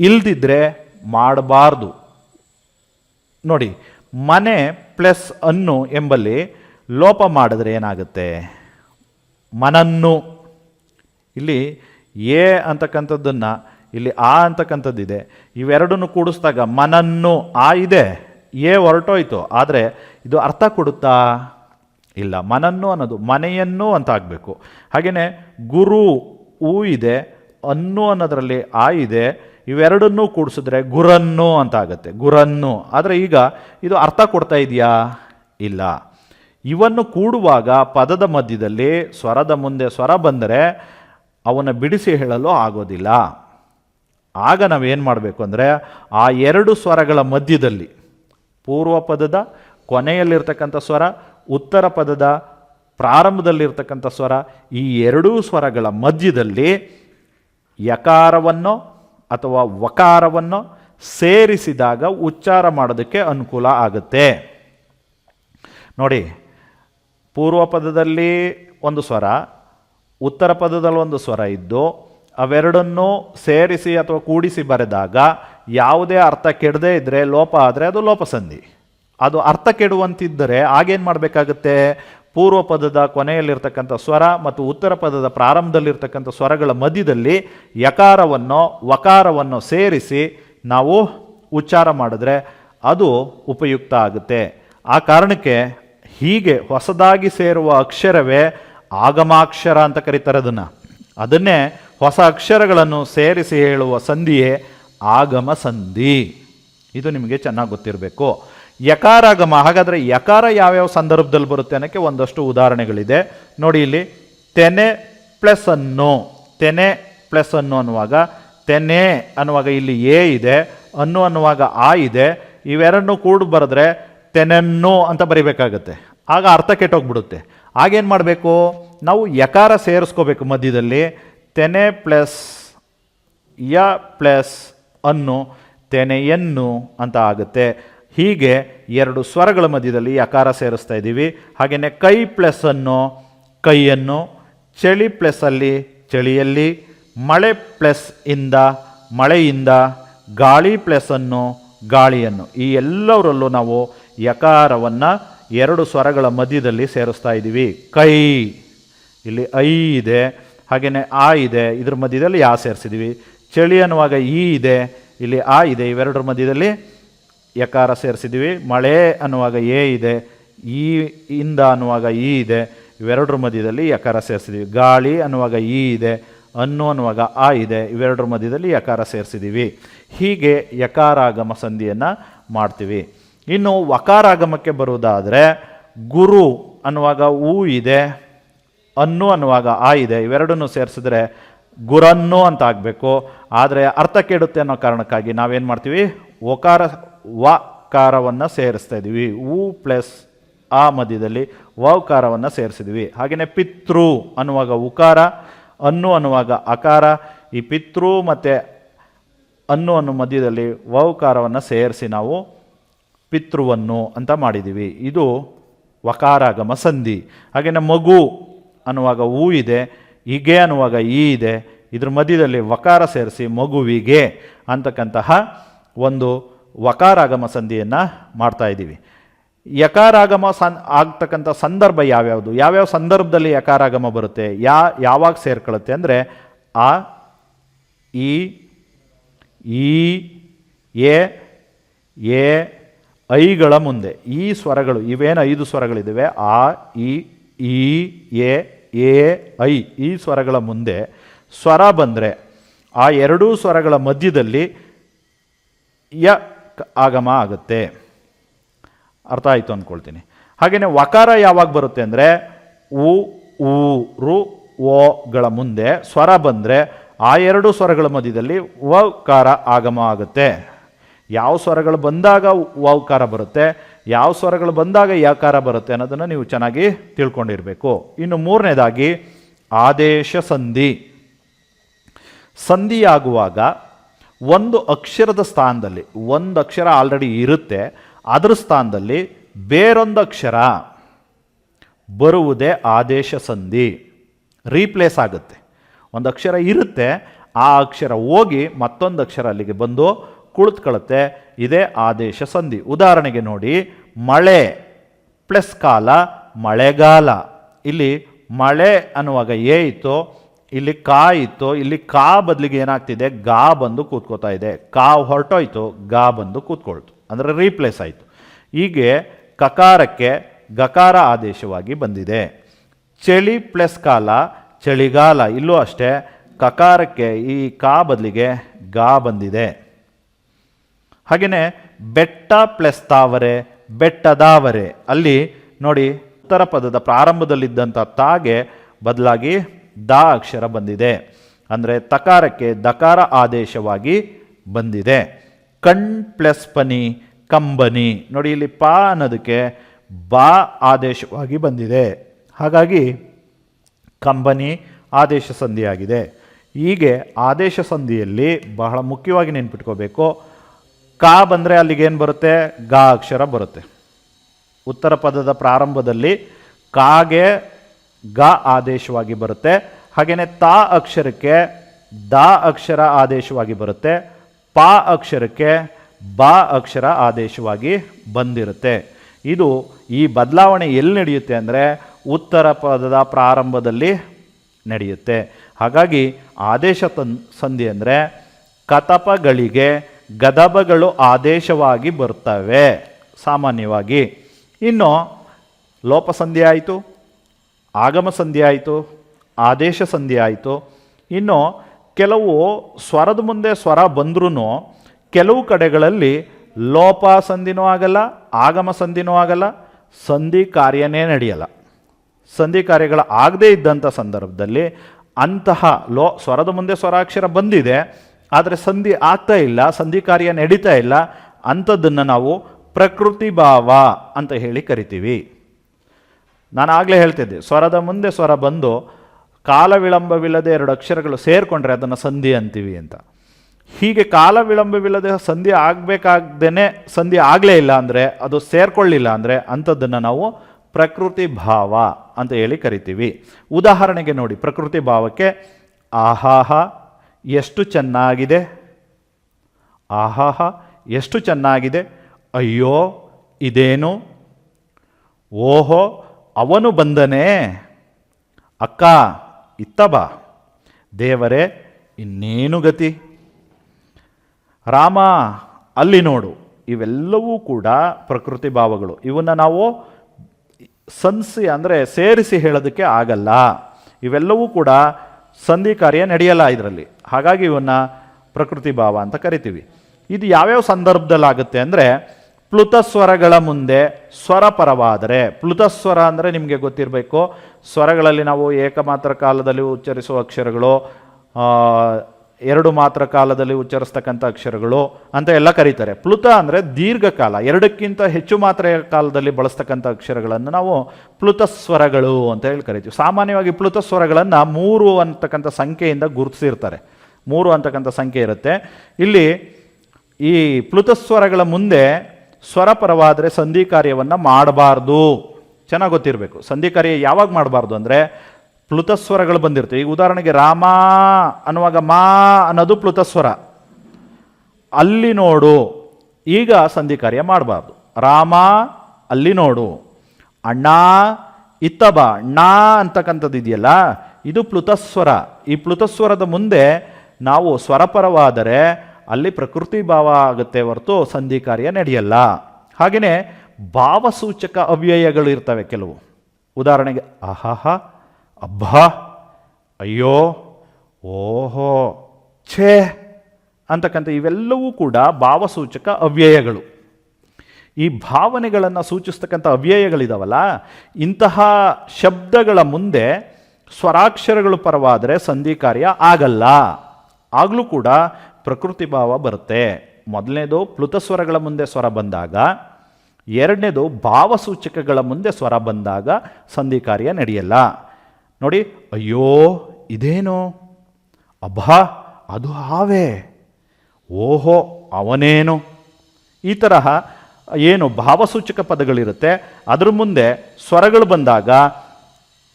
[SPEAKER 1] ಇಲ್ದಿದ್ರೆ ಮಾಡಬಾರ್ದು. ನೋಡಿ, ಮನೆ ಪ್ಲಸ್ ಅನ್ನು ಎಂಬಲ್ಲಿ ಲೋಪ ಮಾಡಿದ್ರೆ ಏನಾಗುತ್ತೆ? ಮನನ್ನು. ಇಲ್ಲಿ ಎ ಅಂತಕ್ಕಂಥದ್ದನ್ನು, ಇಲ್ಲಿ ಆ ಅಂತಕ್ಕಂಥದ್ದಿದೆ. ಇವೆರಡನ್ನು ಕೂಡಿಸಿದಾಗ ಮನನ್ನು, ಆ ಇದೆ. ಎ ಹೊರಟೋಯ್ತು. ಆದರೆ ಇದು ಅರ್ಥ ಕೊಡುತ್ತಾ? ಇಲ್ಲ, ಮನನ್ನು ಅನ್ನೋದು, ಮನೆಯನ್ನು ಅಂತ ಆಗಬೇಕು ಹಾಗೆಯೇ ಗುರು, ಊ ಇದೆ, ಅನ್ನು ಅನ್ನೋದರಲ್ಲಿ ಆ ಇದೆ ಇವೆರಡನ್ನೂ ಕೂಡಿಸಿದ್ರೆ ಗುರನ್ನು ಅಂತ ಆಗುತ್ತೆ ಗುರನ್ನು. ಆದರೆ ಈಗ ಇದು ಅರ್ಥ ಕೊಡ್ತಾ ಇದೆಯಾ? ಇಲ್ಲ. ಇವನ್ನು ಕೂಡುವಾಗ ಪದದ ಮಧ್ಯದಲ್ಲಿ ಸ್ವರದ ಮುಂದೆ ಸ್ವರ ಬಂದರೆ ಅವನ ಬಿಡಿಸಿ ಹೇಳಲು ಆಗೋದಿಲ್ಲ. ಆಗ ನಾವೇನು ಮಾಡಬೇಕು ಅಂದರೆ ಆ ಎರಡು ಸ್ವರಗಳ ಮಧ್ಯದಲ್ಲಿ ಪೂರ್ವ ಪದದ ಕೊನೆಯಲ್ಲಿರ್ತಕ್ಕಂಥ ಸ್ವರ, ಉತ್ತರ ಪದದ ಪ್ರಾರಂಭದಲ್ಲಿರ್ತಕ್ಕಂಥ ಸ್ವರ ಈ ಎರಡೂ ಸ್ವರಗಳ ಮಧ್ಯದಲ್ಲಿ ಯಕಾರವನ್ನು ಅಥವಾ ವಕಾರವನ್ನು ಸೇರಿಸಿದಾಗ ಉಚ್ಚಾರ ಮಾಡೋದಕ್ಕೆ ಅನುಕೂಲ ಆಗುತ್ತೆ. ನೋಡಿ, ಪೂರ್ವ ಪದದಲ್ಲಿ ಒಂದು ಸ್ವರ, ಉತ್ತರ ಪದದಲ್ಲಿ ಒಂದು ಸ್ವರ ಇದ್ದು, ಅವೆರಡನ್ನೂ ಸೇರಿಸಿ ಅಥವಾ ಕೂಡಿಸಿ ಬರೆದಾಗ ಯಾವುದೇ ಅರ್ಥ ಕೆಡದೇ ಇದ್ದರೆ ಲೋಪ ಆದರೆ ಅದು ಲೋಪಸಂಧಿ. ಅದು ಅರ್ಥ ಕೆಡುವಂತಿದ್ದರೆ ಆಗೇನು ಮಾಡಬೇಕಾಗುತ್ತೆ? ಪೂರ್ವ ಪದದ ಕೊನೆಯಲ್ಲಿರ್ತಕ್ಕಂಥ ಸ್ವರ ಮತ್ತು ಉತ್ತರ ಪದದ ಪ್ರಾರಂಭದಲ್ಲಿರ್ತಕ್ಕಂಥ ಸ್ವರಗಳ ಮಧ್ಯದಲ್ಲಿ ಯಕಾರವನ್ನು ವಕಾರವನ್ನು ಸೇರಿಸಿ ನಾವು ಉಚ್ಚಾರ ಮಾಡಿದ್ರೆ ಅದು ಉಪಯುಕ್ತ ಆಗುತ್ತೆ. ಆ ಕಾರಣಕ್ಕೆ ಹೀಗೆ ಹೊಸದಾಗಿ ಸೇರುವ ಅಕ್ಷರವೇ ಆಗಮಾಕ್ಷರ ಅಂತ ಕರೀತಾರೆ ಅದನ್ನು. ಅದನ್ನೇ ಹೊಸ ಅಕ್ಷರಗಳನ್ನು ಸೇರಿಸಿ ಹೇಳುವ ಸಂಧಿಯೇ ಆಗಮ ಸಂಧಿ. ಇದು ನಿಮಗೆ ಚೆನ್ನಾಗಿ ಗೊತ್ತಿರಬೇಕು. ಯಕಾರಾಗಮ, ಹಾಗಾದರೆ ಯಕಾರ ಯಾವ್ಯಾವ ಸಂದರ್ಭದಲ್ಲಿ ಬರುತ್ತೆ ಅನ್ನೋಕ್ಕೆ ಒಂದಷ್ಟು ಉದಾಹರಣೆಗಳಿದೆ. ನೋಡಿ ಇಲ್ಲಿ, ತೆನೆ ಪ್ಲಸ್ ಅನ್ನು, ತೆನೆ ಪ್ಲಸ್ ಅನ್ನು ಅನ್ನುವಾಗ, ತೆನೆ ಅನ್ನುವಾಗ ಇಲ್ಲಿ ಎ ಇದೆ, ಅನ್ನು ಅನ್ನುವಾಗ ಆ ಇದೆ, ಇವೆರಡನ್ನೂ ಕೂಡ ಬರೆದ್ರೆ ತೆನೆನ್ನು ಅಂತ ಬರಿಬೇಕಾಗತ್ತೆ. ಆಗ ಅರ್ಥ ಕೆಟ್ಟೋಗ್ಬಿಡುತ್ತೆ. ಆಗೇನು ಮಾಡಬೇಕು? ನಾವು ಯಕಾರ ಸೇರಿಸ್ಕೋಬೇಕು ಮಧ್ಯದಲ್ಲಿ, ತೆನೆ ಪ್ಲಸ್ ಯ ಪ್ಲಸ್ ಅನ್ನು, ತೆನೆಯನ್ನು ಅಂತ ಆಗುತ್ತೆ. ಹೀಗೆ ಎರಡು ಸ್ವರಗಳ ಮಧ್ಯದಲ್ಲಿ ಯಕಾರ ಸೇರಿಸ್ತಾ ಇದ್ದೀವಿ. ಹಾಗೆಯೇ ಕೈ ಪ್ಲಸ್ ಅನ್ನು ಕೈಯನ್ನು, ಚಳಿ ಪ್ಲಸ್ ಅಲ್ಲಿ ಚಳಿಯಲ್ಲಿ, ಮಳೆ ಪ್ಲಸ್ ಇಂದ ಮಳೆಯಿಂದ, ಗಾಳಿ ಪ್ಲಸ್ ಅನ್ನು ಗಾಳಿಯನ್ನು. ಈ ಎಲ್ಲವರಲ್ಲೂ ನಾವು ಯಕಾರವನ್ನು ಎರಡು ಸ್ವರಗಳ ಮಧ್ಯದಲ್ಲಿ ಸೇರಿಸ್ತಾ ಇದ್ದೀವಿ. ಕೈ, ಇಲ್ಲಿ ಐ ಇದೆ ಹಾಗೆಯೇ ಆ ಇದೆ, ಇದ್ರ ಮಧ್ಯದಲ್ಲಿ ಯಾ ಸೇರಿಸಿದ್ದೀವಿ. ಚಳಿ ಅನ್ನುವಾಗ ಈ ಇದೆ, ಇಲ್ಲಿ ಆ ಇದೆ, ಇವೆರಡರ ಮಧ್ಯದಲ್ಲಿ ಯಕಾರ ಸೇರಿಸಿದ್ದೀವಿ. ಮಳೆ ಅನ್ನುವಾಗ ಎ ಇದೆ, ಈ, ಇಂದ ಅನ್ನುವಾಗ ಈ ಇದೆ, ಇವೆರಡರ ಮಧ್ಯದಲ್ಲಿ ಯಕಾರ ಸೇರಿಸಿದ್ದೀವಿ. ಗಾಳಿ ಅನ್ನುವಾಗ ಈ ಇದೆ, ಅನ್ನು ಅನ್ನುವಾಗ ಆ ಇದೆ, ಇವೆರಡರ ಮಧ್ಯದಲ್ಲಿ ಯಕಾರ ಸೇರಿಸಿದ್ದೀವಿ. ಹೀಗೆ ಯಕಾರಾಗಮ ಸಂಧಿಯನ್ನು ಮಾಡ್ತೀವಿ. ಇನ್ನು ವಕಾರಾಗಮಕ್ಕೆ ಬರುವುದಾದರೆ, ಗುರು ಅನ್ನುವಾಗ ಊ ಇದೆ, ಅನ್ನು ಅನ್ನುವಾಗ ಆ ಇದೆ, ಇವೆರಡನ್ನು ಸೇರಿಸಿದ್ರೆ ಗುರನ್ನು ಅಂತ ಆಗಬೇಕು. ಆದರೆ ಅರ್ಥ ಕೆಡುತ್ತೆ ಅನ್ನೋ ಕಾರಣಕ್ಕಾಗಿ ನಾವೇನು ಮಾಡ್ತೀವಿ? ಒಕಾರ ವಕಾರವನ್ನು ಸೇರಿಸ್ತಾ ಇದ್ದೀವಿ. ಊ ಪ್ಲಸ್ ಆ ಮಧ್ಯದಲ್ಲಿ ವಕಾರವನ್ನು ಸೇರಿಸಿದ್ವಿ ಹಾಗೆಯೇ ಪಿತೃ ಅನ್ನುವಾಗ ಉಕಾರ, ಅನ್ನು ಅನ್ನುವಾಗ ಅಕಾರ. ಈ ಪಿತೃ ಮತ್ತು ಅನ್ನು ಅನ್ನೋ ಮಧ್ಯದಲ್ಲಿ ವಕಾರವನ್ನು ಸೇರಿಸಿ ನಾವು ಪಿತೃವನ್ನು ಅಂತ ಮಾಡಿದ್ದೀವಿ. ಇದು ವಕಾರಾಗಮ ಸಂಧಿ. ಹಾಗೆಯೇ ಮಗು ಅನ್ನುವಾಗ ಹೂ ಇದೆ, ಹೀಗೆ ಅನ್ನುವಾಗ ಈ ಇದೆ. ಇದ್ರ ಮಧ್ಯದಲ್ಲಿ ವಕಾರ ಸೇರಿಸಿ ಮಗುವಿಗೆ ಅಂತಕ್ಕಂತಹ ಒಂದು ವಕಾರಾಗಮ ಸಂಧಿಯನ್ನು ಮಾಡ್ತಾ ಇದ್ದೀವಿ. ಯಕಾರಾಗಮ ಸನ್ ಆಗ್ತಕ್ಕಂಥ ಸಂದರ್ಭ ಯಾವ್ಯಾವುದು? ಯಾವ್ಯಾವ ಸಂದರ್ಭದಲ್ಲಿ ಯಕಾರಾಗಮ ಬರುತ್ತೆ? ಯಾ ಯಾವಾಗ ಸೇರ್ಕೊಳ್ಳುತ್ತೆ ಅಂದರೆ ಆ, ಈ ಈ, ಎ ಎ, ಐಗಳ ಮುಂದೆ. ಈ ಸ್ವರಗಳು, ಇವೇನು ಐದು ಸ್ವರಗಳಿದ್ದಾವೆ ಆ, ಇ, ಈ, ಎ ಎ, ಐ. ಈ ಸ್ವರಗಳ ಮುಂದೆ ಸ್ವರ ಬಂದರೆ ಆ ಎರಡೂ ಸ್ವರಗಳ ಮಧ್ಯದಲ್ಲಿ ಯ ಆಗಮ ಆಗುತ್ತೆ. ಅರ್ಥ ಆಯಿತು ಅಂದ್ಕೊಳ್ತೀನಿ ಹಾಗೆಯೇ ವಕಾರ ಯಾವಾಗ ಬರುತ್ತೆ ಅಂದರೆ ಉ ಊ ರು ಓಗಳ ಮುಂದೆ ಸ್ವರ ಬಂದರೆ ಆ ಎರಡು ಸ್ವರಗಳ ಮಧ್ಯದಲ್ಲಿ ವಕಾರ ಆಗಮ ಆಗುತ್ತೆ. ಯಾವ ಸ್ವರಗಳು ಬಂದಾಗ ವಕಾರ ಬರುತ್ತೆ, ಯಾವ ಸ್ವರಗಳು ಬಂದಾಗ ಯಾಕಾರ ಬರುತ್ತೆ ಅನ್ನೋದನ್ನು ನೀವು ಚೆನ್ನಾಗಿ ತಿಳ್ಕೊಂಡಿರಬೇಕು. ಇನ್ನು ಮೂರನೇದಾಗಿ ಆದೇಶ ಸಂಧಿ. ಸಂಧಿಯಾಗುವಾಗ ಒಂದು ಅಕ್ಷರದ ಸ್ಥಾನದಲ್ಲಿ, ಒಂದು ಅಕ್ಷರ ಆಲ್ರೆಡಿ ಇರುತ್ತೆ. ಅದರ ಸ್ಥಾನದಲ್ಲಿ ಬೇರೊಂದು ಅಕ್ಷರ ಬರುವುದೇ ಆದೇಶ ಸಂಧಿ. ರೀಪ್ಲೇಸ್ ಆಗುತ್ತೆ. ಒಂದು ಅಕ್ಷರ ಇರುತ್ತೆ, ಆ ಅಕ್ಷರ ಹೋಗಿ ಮತ್ತೊಂದು ಅಕ್ಷರ ಅಲ್ಲಿಗೆ ಬಂದು ಕುಳಿತುಕೊಳ್ಳುತ್ತೆ. ಇದೇ ಆದೇಶ ಸಂಧಿ. ಉದಾಹರಣೆಗೆ ನೋಡಿ, ಮಳೆ ಪ್ಲಸ್ ಕಾಲ, ಮಳೆಗಾಲ. ಇಲ್ಲಿ ಮಳೆ ಅನ್ನುವಾಗ ಏ ಇತ್ತು ಇಲ್ಲಿ ಕಾ ಇತ್ತು, ಇಲ್ಲಿ ಕಾ ಬದಲಿಗೆ ಏನಾಗ್ತಿದೆ? ಗಾ ಬಂದು ಕೂತ್ಕೋತಾ ಇದೆ. ಕಾ ಹೊರಟೋಯ್ತು, ಗಾ ಬಂದು ಕೂತ್ಕೊಳ್ತು. ಅಂದರೆ ರೀಪ್ಲೇಸ್ ಆಯಿತು. ಹೀಗೆ ಕಕಾರಕ್ಕೆ ಗಕಾರ ಆದೇಶವಾಗಿ ಬಂದಿದೆ. ಚಳಿ ಪ್ಲಸ್ ಕಾಲ, ಚಳಿಗಾಲ, ಇಲ್ಲೂ ಅಷ್ಟೇ ಕಕಾರಕ್ಕೆ ಈ ಕಾ ಬದಲಿಗೆ ಗಾ ಬಂದಿದೆ. ಹಾಗೆಯೇ ಬೆಟ್ಟ ಪ್ಲಸ್ ತಾವರೆ, ಬೆಟ್ಟದಾವರೆ. ಅಲ್ಲಿ ನೋಡಿ ಉತ್ತರ ಪದದ ಪ್ರಾರಂಭದಲ್ಲಿದ್ದಂಥ ತಾಗೆ ಬದಲಾಗಿ ದ ಅಕ್ಷರ ಬಂದಿದೆ. ಅಂದರೆ ತಕಾರಕ್ಕೆ ದಕಾರ ಆದೇಶವಾಗಿ ಬಂದಿದೆ. ಕಣ್ ಪ್ಲಸ್ ಪನಿ, ಕಂಬನಿ. ನೋಡಿ ಇಲ್ಲಿ ಪ ಅನ್ನೋದಕ್ಕೆ ಬಾ ಆದೇಶವಾಗಿ ಬಂದಿದೆ. ಹಾಗಾಗಿ ಕಂಬನಿ ಆದೇಶ ಸಂಧಿಯಾಗಿದೆ. ಹೀಗೆ ಆದೇಶ ಸಂಧಿಯಲ್ಲಿ ಬಹಳ ಮುಖ್ಯವಾಗಿ ನೆನ್ಪಿಟ್ಕೋಬೇಕು. ಕಾ ಬಂದರೆ ಅಲ್ಲಿಗೆ ಏನು ಬರುತ್ತೆ? ಗಾ ಅಕ್ಷರ ಬರುತ್ತೆ. ಉತ್ತರ ಪದದ ಪ್ರಾರಂಭದಲ್ಲಿ ಕಾಗೆ ಗ ಆದೇಶವಾಗಿ ಬರುತ್ತೆ. ಹಾಗೆಯೇ ತಾ ಅಕ್ಷರಕ್ಕೆ ದ ಅಕ್ಷರ ಆದೇಶವಾಗಿ ಬರುತ್ತೆ. ಪ ಅಕ್ಷರಕ್ಕೆ ಬ ಅಕ್ಷರ ಆದೇಶವಾಗಿ ಬಂದಿರುತ್ತೆ. ಇದು ಈ ಬದಲಾವಣೆ ಎಲ್ಲಿ ನಡೆಯುತ್ತೆ ಅಂದರೆ ಉತ್ತರ ಪದದ ಪ್ರಾರಂಭದಲ್ಲಿ ನಡೆಯುತ್ತೆ. ಹಾಗಾಗಿ ಆದೇಶ ತನ್ ಸಂಧಿ ಅಂದರೆ ಕತಪಗಳಿಗೆ ಗದಬಗಳು ಆದೇಶವಾಗಿ ಬರ್ತವೆ, ಸಾಮಾನ್ಯವಾಗಿ. ಇನ್ನು ಲೋಪಸಂಧಿ ಆಯಿತು. ಆಗಮ ಸಂಧಿ ಆಯಿತು, ಆದೇಶ ಸಂಧಿ ಆಯಿತು. ಇನ್ನು ಕೆಲವು ಸ್ವರದ ಮುಂದೆ ಸ್ವರ ಬಂದ್ರೂ ಕೆಲವು ಕಡೆಗಳಲ್ಲಿ ಲೋಪ ಸಂಧಿನೂ ಆಗಲ್ಲ, ಆಗಮ ಸಂಧಿನೂ ಆಗಲ್ಲ, ಸಂಧಿ ಕಾರ್ಯನೇ ನಡೆಯಲ್ಲ. ಸಂಧಿ ಕಾರ್ಯಗಳು ಆಗದೇ ಇದ್ದಂಥ ಸಂದರ್ಭದಲ್ಲಿ ಅಂತಹ ಲೋ, ಸ್ವರದ ಮುಂದೆ ಸ್ವರಾಕ್ಷರ ಬಂದಿದೆ, ಆದರೆ ಸಂಧಿ ಆಗ್ತಾ ಇಲ್ಲ, ಸಂಧಿ ಕಾರ್ಯ ನಡೀತಾ ಇಲ್ಲ, ಅಂಥದ್ದನ್ನು ನಾವು ಪ್ರಕೃತಿ ಭಾವ ಅಂತ ಹೇಳಿ ಕರಿತೀವಿ. ನಾನು ಆಗಲೇ ಹೇಳ್ತಿದ್ದೆ, ಸ್ವರದ ಮುಂದೆ ಸ್ವರ ಬಂದು ಕಾಲ ವಿಳಂಬವಿಲ್ಲದೆ ಎರಡು ಅಕ್ಷರಗಳು ಸೇರಿಕೊಂಡ್ರೆ ಅದನ್ನು ಸಂಧಿ ಅಂತೀವಿ ಅಂತ. ಹೀಗೆ ಕಾಲ ವಿಳಂಬವಿಲ್ಲದೆ ಸಂಧಿ ಆಗಬೇಕಾಗ್ದೇ ಸಂಧಿ ಆಗಲೇ ಇಲ್ಲ ಅಂದರೆ, ಅದು ಸೇರ್ಕೊಳ್ಳಿಲ್ಲ ಅಂದರೆ ಅಂಥದ್ದನ್ನು ನಾವು ಪ್ರಕೃತಿ ಭಾವ ಅಂತ ಹೇಳಿ ಕರಿತೀವಿ. ಉದಾಹರಣೆಗೆ ನೋಡಿ, ಪ್ರಕೃತಿ ಭಾವಕ್ಕೆ ಆಹಾಹ ಎಷ್ಟು ಚೆನ್ನಾಗಿದೆ, ಆಹಾಹ ಎಷ್ಟು ಚೆನ್ನಾಗಿದೆ, ಅಯ್ಯೋ ಇದೇನು, ಓಹೋ ಅವನು ಬಂದನೇ, ಅಕ್ಕ, ಇತ್ತ ಬಾ. ದೇವರೇ, ಇನ್ನೇನು ಗತಿ? ರಾಮ, ಅಲ್ಲಿ ನೋಡು. ಇವೆಲ್ಲವೂ ಕೂಡ ಪ್ರಕೃತಿ ಭಾವಗಳು. ಇವನ್ನ ನಾವು ಸಂಸಿ ಅಂದರೆ ಸೇರಿಸಿ ಹೇಳೋದಕ್ಕೆ ಆಗಲ್ಲ. ಇವೆಲ್ಲವೂ ಕೂಡ ಸಂಧಿ ಕಾರ್ಯ ನಡೆಯಲ್ಲ ಇದರಲ್ಲಿ. ಹಾಗಾಗಿ ಇವನ್ನ ಪ್ರಕೃತಿ ಭಾವ ಅಂತ ಕರಿತೀವಿ. ಇದು ಯಾವ್ಯಾವ ಸಂದರ್ಭದಲ್ಲಾಗುತ್ತೆ ಅಂದರೆ ಪ್ಲುತಸ್ವರಗಳ ಮುಂದೆ ಸ್ವರ ಪರವಾದರೆ ಪ್ಲುತಸ್ವರ ಅಂದರೆ ನಿಮಗೆ ಗೊತ್ತಿರಬೇಕು. ಸ್ವರಗಳಲ್ಲಿ ನಾವು ಏಕಮಾತ್ರ ಕಾಲದಲ್ಲಿ ಉಚ್ಚರಿಸುವ ಅಕ್ಷರಗಳು ಎರಡು ಮಾತ್ರ ಕಾಲದಲ್ಲಿ ಉಚ್ಚರಿಸ್ತಕ್ಕಂಥ ಅಕ್ಷರಗಳು ಅಂತ ಎಲ್ಲ ಕರೀತಾರೆ. ಪ್ಲುತ ಅಂದರೆ ದೀರ್ಘಕಾಲ, ಎರಡಕ್ಕಿಂತ ಹೆಚ್ಚು ಮಾತ್ರ ಕಾಲದಲ್ಲಿ ಬಳಸ್ತಕ್ಕಂಥ ಅಕ್ಷರಗಳನ್ನು ನಾವು ಪ್ಲುತ ಸ್ವರಗಳು ಅಂತ ಹೇಳಿ ಕರಿತೀವಿ. ಸಾಮಾನ್ಯವಾಗಿ ಪ್ಲುತ ಸ್ವರಗಳನ್ನು ಮೂರು ಅಂತಕ್ಕಂಥ ಸಂಖ್ಯೆಯಿಂದ ಗುರುತಿಸಿರ್ತಾರೆ. ಮೂರು ಅಂತಕ್ಕಂಥ ಸಂಖ್ಯೆ ಇರುತ್ತೆ. ಇಲ್ಲಿ ಈ ಪ್ಲುತ ಸ್ವರಗಳ ಮುಂದೆ ಸ್ವರ ಪರವಾದರೆ ಸಂಧಿ ಕಾರ್ಯವನ್ನು ಮಾಡಬಾರ್ದು. ಚೆನ್ನಾಗಿ ಗೊತ್ತಿರಬೇಕು. ಸಂಧಿ ಕಾರ್ಯ ಯಾವಾಗ ಮಾಡಬಾರ್ದು ಅಂದರೆ ಪ್ಲುತಸ್ವರಗಳು ಬಂದಿರ್ತವೆ. ಈಗ ಉದಾಹರಣೆಗೆ ರಾಮ ಅನ್ನುವಾಗ ಮಾ ಅನ್ನೋದು ಪ್ಲುತಸ್ವರ ಅಲ್ಲಿ ನೋಡು, ಈಗ ಸಂಧಿ ಕಾರ್ಯ ಮಾಡಬಾರ್ದು. ರಾಮ, ಅಲ್ಲಿ ನೋಡು. ಅಣ್ಣ, ಇತ್ತ ಬಾ. ಅಣ್ಣ ಅಂತಕ್ಕಂಥದ್ದು ಇದೆಯಲ್ಲ, ಇದು ಪ್ಲುತಸ್ವರ ಈ ಪ್ಲುತಸ್ವರದ ಮುಂದೆ ನಾವು ಸ್ವರಪರವಾದರೆ ಅಲ್ಲಿ ಪ್ರಕೃತಿ ಭಾವ ಆಗುತ್ತೆ ಹೊರತು ಸಂಧಿ ಕಾರ್ಯ ನಡೆಯಲ್ಲ. ಹಾಗೆಯೇ ಭಾವಸೂಚಕ ಅವ್ಯಯಗಳು ಇರ್ತವೆ ಕೆಲವು. ಉದಾಹರಣೆಗೆ ಅಹಹ ಅಬ್ಬಾ, ಅಯ್ಯೋ, ಓಹೋ, ಛೇ ಅಂತಕ್ಕಂಥ ಇವೆಲ್ಲವೂ ಕೂಡ ಭಾವಸೂಚಕ ಅವ್ಯಯಗಳು. ಈ ಭಾವನೆಗಳನ್ನು ಸೂಚಿಸ್ತಕ್ಕಂಥ ಅವ್ಯಯಗಳಿದಾವಲ್ಲ, ಇಂತಹ ಶಬ್ದಗಳ ಮುಂದೆ ಸ್ವರಾಕ್ಷರಗಳು ಪರವಾದರೆ ಸಂಧಿ ಕಾರ್ಯ ಆಗಲ್ಲ. ಆಗಲೂ ಕೂಡ ಪ್ರಕೃತಿ ಭಾವ ಬರುತ್ತೆ. ಮೊದಲನೇದು ಪ್ಲುತಸ್ವರಗಳ ಮುಂದೆ ಸ್ವರ ಬಂದಾಗ, ಎರಡನೇದು ಭಾವಸೂಚಕಗಳ ಮುಂದೆ ಸ್ವರ ಬಂದಾಗ ಸಂಧಿ ಕಾರ್ಯ ನಡೆಯಲ್ಲ. ನೋಡಿ, ಅಯ್ಯೋ, ಇದೇನು? ಅಭಾ ಅದು ಹಾವೇ. ಓಹೋ, ಅವನೇನು? ಈ ತರಹ ಏನು ಭಾವಸೂಚಕ ಪದಗಳಿರುತ್ತೆ. ಅದ್ರ ಮುಂದೆ ಸ್ವರಗಳು ಬಂದಾಗ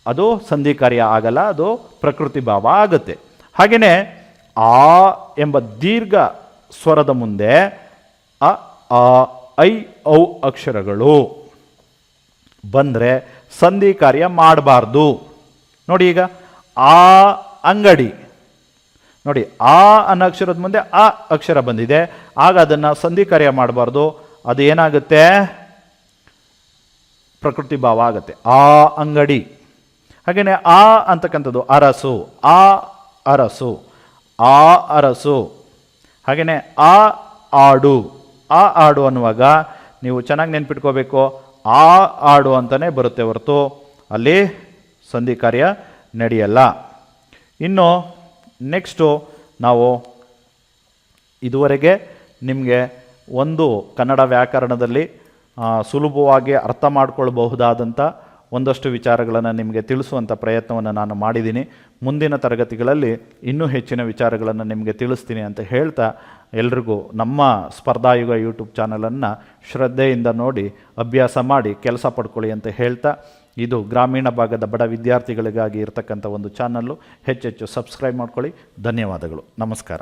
[SPEAKER 1] ಅದು ಸಂಧಿ ಕಾರ್ಯ ಆಗಲ್ಲ, ಅದು ಪ್ರಕೃತಿ ಭಾವ ಆಗುತ್ತೆ. ಹಾಗೆಯೇ ಆ ಎಂಬ ದೀರ್ಘ ಸ್ವರದ ಮುಂದೆ ಅ, ಆ, ಐ, ಔ ಅಕ್ಷರಗಳು. ಬಂದರೆ ಸಂಧಿ ಕಾರ್ಯ ಮಾಡಬಾರ್ದು. ನೋಡಿ ಈಗ, ಆ ಅಂಗಡಿ. ನೋಡಿ, ಆ ಅನ್ನೋ ಅಕ್ಷರದ ಮುಂದೆ ಆ ಅಕ್ಷರ ಬಂದಿದೆ. ಆಗ ಅದನ್ನು ಸಂಧಿ ಕಾರ್ಯ ಮಾಡಬಾರ್ದು. ಅದು ಏನಾಗುತ್ತೆ? ಪ್ರಕೃತಿ ಭಾವ ಆಗುತ್ತೆ. ಆ ಅಂಗಡಿ. ಹಾಗೆಯೇ ಆ ಅಂತಕ್ಕಂಥದ್ದು ಅರಸು. ಆ ಅರಸು. ಆ ಅರಸು. ಹಾಗೆಯೇ ಆ ಆಡು. ಆ ಆಡು ಅನ್ನುವಾಗ ನೀವು ಚೆನ್ನಾಗಿ ನೆನ್ಪಿಟ್ಕೋಬೇಕು. ಆ ಆಡು ಅಂತಲೇ ಬರುತ್ತೆ ಹೊರತು. ಅಲ್ಲಿ ಸಂಧಿ ಕಾರ್ಯ ನಡೆಯಲ್ಲ. ಇನ್ನು ನೆಕ್ಸ್ಟು ನಾವು ಇದುವರೆಗೆ ನಿಮಗೆ ಒಂದು ಕನ್ನಡ ವ್ಯಾಕರಣದಲ್ಲಿ ಸುಲಭವಾಗಿ ಅರ್ಥ ಮಾಡಿಕೊಳ್ಬಹುದಾದಂಥ ಒಂದಷ್ಟು ವಿಚಾರಗಳನ್ನು ನಿಮಗೆ ತಿಳಿಸುವಂಥ ಪ್ರಯತ್ನವನ್ನು ನಾನು ಮಾಡಿದ್ದೀನಿ. ಮುಂದಿನ ತರಗತಿಗಳಲ್ಲಿ ಇನ್ನೂ ಹೆಚ್ಚಿನ ವಿಚಾರಗಳನ್ನು ನಿಮಗೆ ತಿಳಿಸ್ತೀನಿ ಅಂತ ಹೇಳ್ತಾ ಎಲ್ರಿಗೂ ನಮ್ಮ ಸ್ಪರ್ಧಾಯುಗ ಯೂಟ್ಯೂಬ್ ಚಾನಲನ್ನು ಶ್ರದ್ಧೆಯಿಂದ ನೋಡಿ, ಅಭ್ಯಾಸ ಮಾಡಿ, ಕೆಲಸ ಪಡ್ಕೊಳ್ಳಿ ಅಂತ ಹೇಳ್ತಾ ಇದು ಗ್ರಾಮೀಣ ಭಾಗದ ಬಡ ವಿದ್ಯಾರ್ಥಿಗಳಿಗಾಗಿ ಇರತಕ್ಕಂಥ ಒಂದು ಚಾನಲ್ಲು. ಹೆಚ್ಚೆಚ್ಚು ಸಬ್ಸ್ಕ್ರೈಬ್ ಮಾಡ್ಕೊಳ್ಳಿ. ಧನ್ಯವಾದಗಳು. ನಮಸ್ಕಾರ.